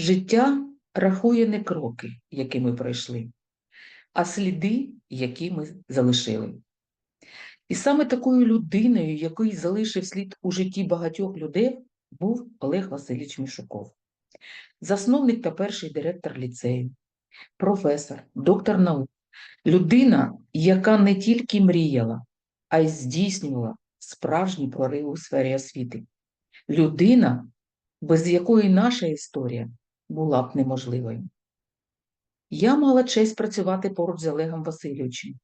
Життя рахує не кроки, які ми пройшли, а сліди, які ми залишили. І саме такою людиною, який залишив слід у житті багатьох людей, був Олег Васильович Мішуков, засновник та перший директор ліцею, професор, доктор наук, людина, яка не тільки мріяла, а й здійснювала справжній прорив у сфері освіти. Людина, без якої наша історія була б неможливою. Я мала честь працювати поруч з Олегом Васильовичем,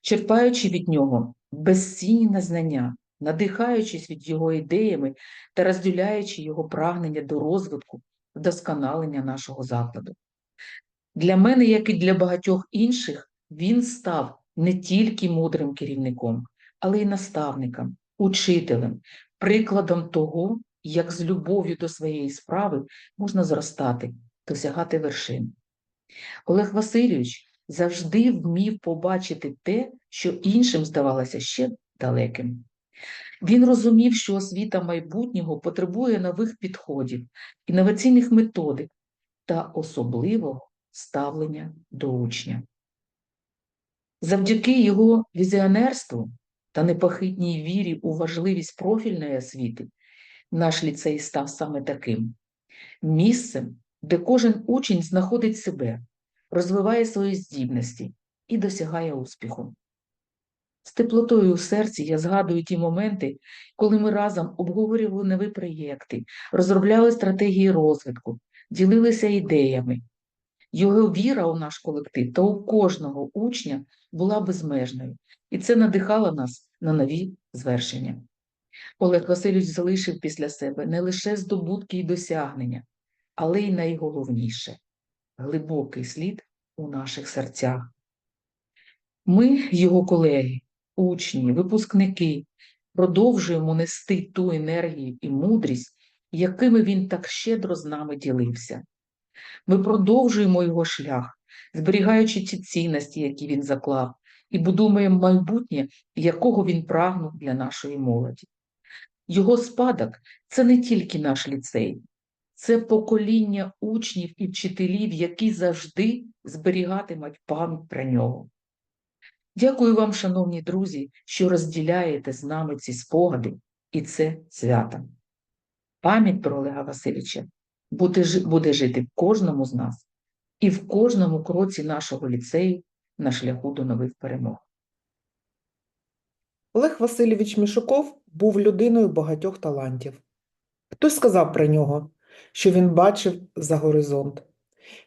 черпаючи від нього безцінні знання, надихаючись від його ідеями та розділяючи його прагнення до розвитку, вдосконалення нашого закладу. Для мене, як і для багатьох інших, він став не тільки мудрим керівником, але й наставником, учителем, прикладом того, як з любов'ю до своєї справи можна зростати, досягати вершин. Олег Васильович завжди вмів побачити те, що іншим здавалося ще далеким. Він розумів, що освіта майбутнього потребує нових підходів, інноваційних методик та особливого ставлення до учня. Завдяки його візіонерству та непохитній вірі у важливість профільної освіти наш ліцей став саме таким місцем, де кожен учень знаходить себе, розвиває свої здібності і досягає успіху. З теплотою у серці я згадую ті моменти, коли ми разом обговорювали нові проєкти, розробляли стратегії розвитку, ділилися ідеями. Його віра у наш колектив та у кожного учня була безмежною, і це надихало нас на нові звершення. Олег Васильович залишив після себе не лише здобутки і досягнення, але й найголовніше глибокий слід у наших серцях. Ми, його колеги, учні, випускники, продовжуємо нести ту енергію і мудрість, якими він так щедро з нами ділився. Ми продовжуємо його шлях, зберігаючи ті цінності, які він заклав, і будуємо майбутнє, якого він прагнув для нашої молоді. Його спадок це не тільки наш ліцей, це покоління учнів і вчителів, які завжди зберігатимуть пам'ять про нього. Дякую вам, шановні друзі, що розділяєте з нами ці спогади і це свято. Пам'ять про Олега Васильовича буде, жити в кожному з нас і в кожному кроці нашого ліцею на шляху до нових перемог. Олег Васильович Мішуков був людиною багатьох талантів. Хтось сказав про нього, що він бачив за горизонт.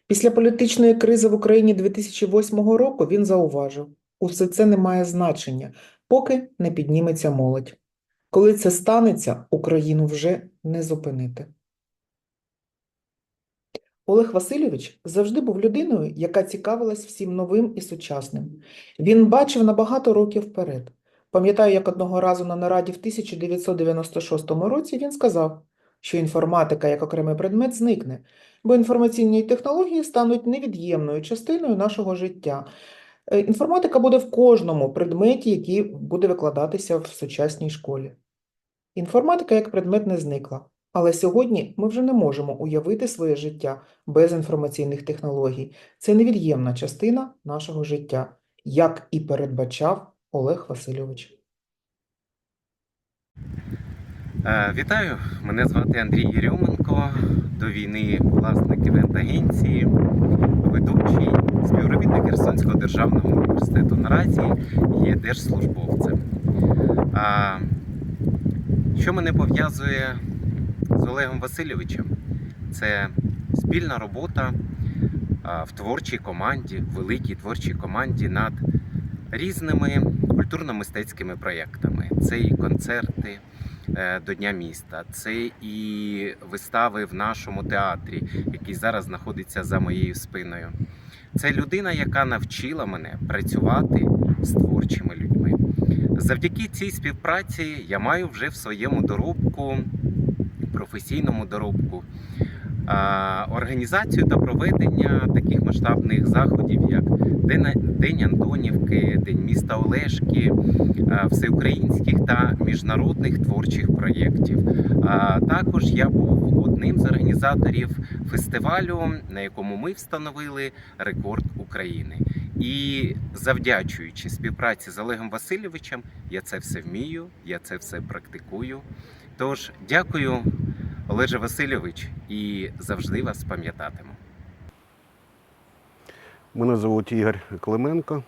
Після політичної кризи в Україні 2008 року він зауважив, усе це не має значення, поки не підніметься молодь. Коли це станеться, Україну вже не зупинити. Олег Васильович завжди був людиною, яка цікавилась всім новим і сучасним. Він бачив на багато років вперед. Пам'ятаю, як одного разу на нараді в 1996 році він сказав, що інформатика як окремий предмет зникне, бо інформаційні технології стануть невід'ємною частиною нашого життя. Е, Інформатика буде в кожному предметі, який буде викладатися в сучасній школі. Інформатика як предмет не зникла, але сьогодні ми вже не можемо уявити своє життя без інформаційних технологій. Це невід'ємна частина нашого життя, як і передбачав Олег Васильович. Е, Вітаю, мене звати Андрій Єрьоменко. До війни власник івент-агенції, ведучий, співробітник Херсонського державного університету. Наразі є держслужбовцем. А, що мене пов'язує з Олегом Васильовичем? Це спільна робота в творчій команді, в великій творчій команді над різними культурно-мистецькими проєктами. Це і концерти е, до Дня міста, це і вистави в нашому театрі, який зараз знаходиться за моєю спиною. Це людина, яка навчила мене працювати з творчими людьми. Завдяки цій співпраці я маю вже в своєму доробку, професійному доробку, організацію та проведення таких масштабних заходів, як День, Антонівки, День міста Олешки, всеукраїнських та міжнародних творчих проєктів. Також я був одним з організаторів фестивалю, на якому ми встановили рекорд України. І завдячуючи співпраці з Олегом Васильовичем, я це все вмію, я це все практикую. Тож дякую, Олеже Васильович, і завжди вас пам'ятатиму. Мене звуть Ігор Клименко.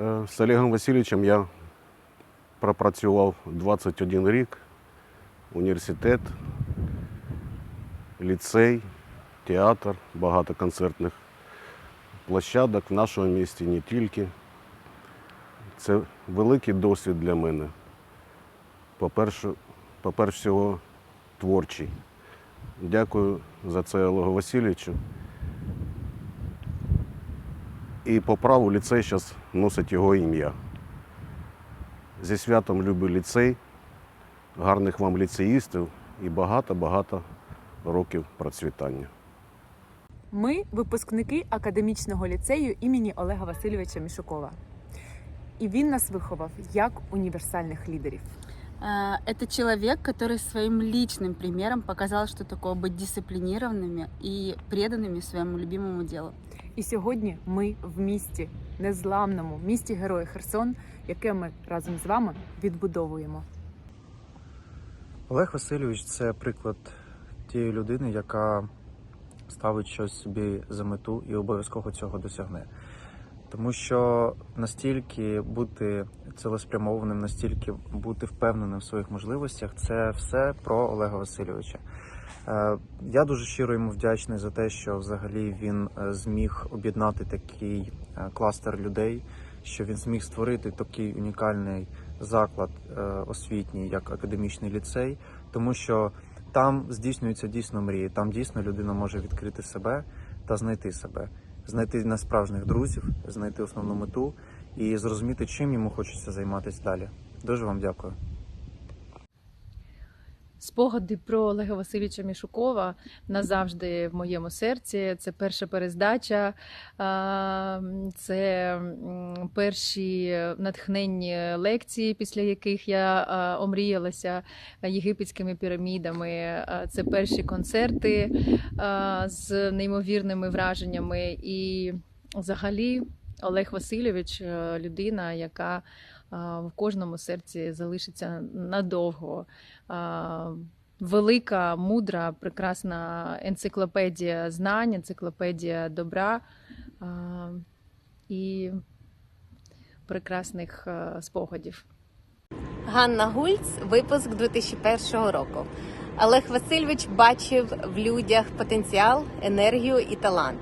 Е, З Олегом Васильовичем я пропрацював 21 рік, університет, ліцей, театр, багато концертних площадок в нашому місті не тільки. Це великий досвід для мене. По-перше, по-перше всього, творчий. Дякую за це Олегу Васильовичу. І по праву ліцей зараз носить його ім'я. Зі святом любий ліцей, гарних вам ліцеїстів і багато-багато років процвітання. Ми випускники академічного ліцею імені Олега Васильовича Мішукова. І він нас виховав як універсальних лідерів. Э, Это человек, который своим личным примером показал, что такое быть дисциплинированными и преданными своему любимому делу. І сьогодні ми в місті, незламному місті Герої Херсон, яке ми разом з вами відбудовуємо. Олег Васильович це приклад тієї людини, яка ставить щось собі за мету і обов'язково цього досягне. Тому що настільки бути цілеспрямованим, настільки бути впевненим в своїх можливостях, це все про Олега Васильовича. Е, Я дуже щиро йому вдячний за те, що взагалі він е, зміг об'єднати такий е, кластер людей, що він зміг створити такий унікальний заклад освітній, як академічний ліцей, тому що там здійснюються дійсно мрії. Там дійсно людина може відкрити себе та знайти себе, знайти насправжніх друзів, знайти основну мету і зрозуміти, чим йому хочеться займатися далі. Дуже вам дякую. Спогади про Олега Васильовича Мішукова назавжди в моєму серці. Це перша перездача, це перші натхненні лекції, після яких я омріялася єгипетськими пірамідами. Це перші концерти з неймовірними враженнями. І взагалі Олег Васильович е, людина, яка в кожному серці залишиться надовго. Велика, мудра, прекрасна енциклопедія знань, енциклопедія добра і прекрасних спогадів. Ганна Гульц, випуск 2001 року. Олег Васильович бачив в людях потенціал, енергію і талант.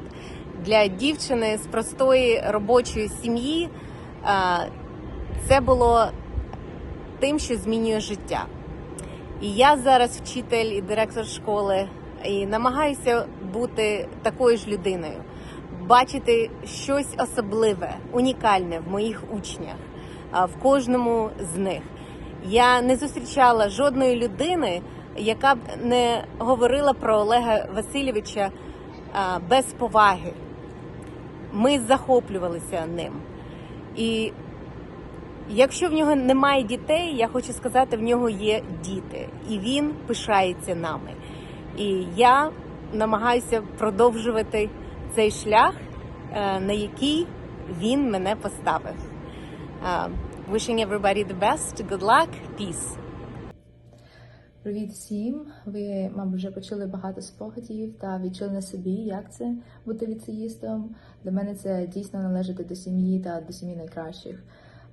Для дівчини з простої робочої сім'ї це було тим, що змінює життя. І я зараз вчитель і директор школи, і намагаюся бути такою ж людиною, бачити щось особливе, унікальне в моїх учнях, в кожному з них. Я не зустрічала жодної людини, яка б не говорила про Олега Васильовича без поваги. Ми захоплювалися ним. І якщо в нього немає дітей, я хочу сказати, в нього є діти, і він пишається нами. І я намагаюся продовжувати цей шлях, е, на який він мене поставив. Uh, wishing everybody the best. Good luck. Peace. Привіт всім! Ви, мабуть, вже почули багато спогадів та відчули на собі, як це бути ліцеїстом. Для мене це дійсно належати до сім'ї та до сім'ї найкращих.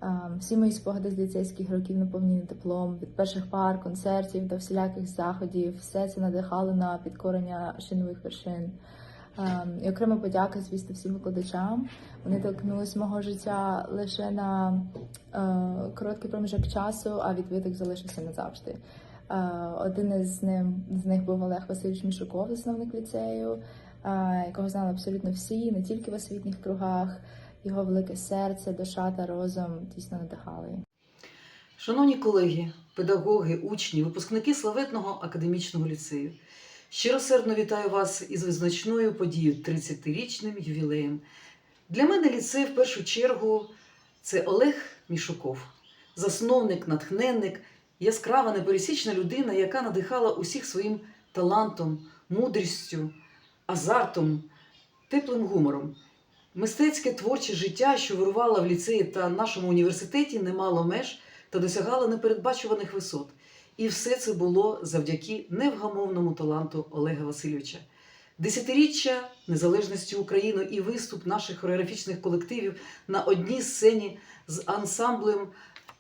Ем, Всі мої спогади з ліцейських років наповнені теплом від перших пар, концертів до всіляких заходів. Все це надихало на підкорення ще нових вершин. Ем, І окрема подяка, звісно, всім викладачам. Вони торкнулись мого життя лише на е, короткий проміжок часу, а відбиток залишився назавжди. Е, Один із ним з них був Олег Васильович Мішуков, засновник ліцею, е, якого знали абсолютно всі, не тільки в освітніх кругах. Його велике серце, душа та розум дійсно надихали. Шановні колеги, педагоги, учні, випускники славетного академічного ліцею. Щиросердно вітаю вас із визначною подією 30-річним ювілеєм. Для мене ліцей в першу чергу це Олег Мішуков, засновник, натхненник, яскрава непересічна людина, яка надихала усіх своїм талантом, мудрістю, азартом, теплим гумором. Мистецьке творче життя, що вирувало в ліцеї та нашому університеті, не мало меж та досягало непередбачуваних висот. І все це було завдяки невгамовному таланту Олега Васильовича. Десятиріччя незалежності України і виступ наших хореографічних колективів на одній сцені з ансамблем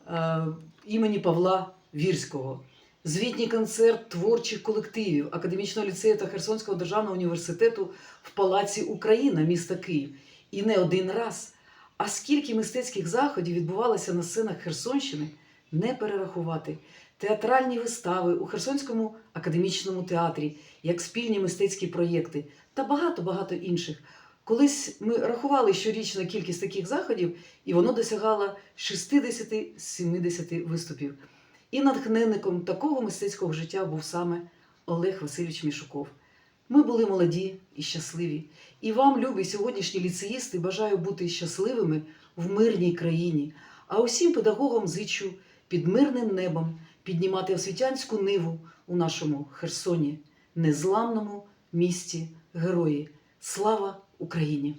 е, імені Павла Вірського. Звітній концерт творчих колективів Академічного ліцею та Херсонського державного університету в Палаці Україна міста Київ. І не один раз. А скільки мистецьких заходів відбувалося на сценах Херсонщини, не перерахувати. Театральні вистави у Херсонському академічному театрі, як спільні мистецькі проєкти та багато-багато інших. Колись ми рахували щорічну кількість таких заходів, і воно досягало 60-70 виступів. І натхненником такого мистецького життя був саме Олег Васильович Мішуков. Ми були молоді і щасливі. І вам, любі сьогоднішні ліцеїсти, бажаю бути щасливими в мирній країні. А усім педагогам зичу під мирним небом піднімати освітянську ниву у нашому Херсоні, незламному місті герої. Слава Україні!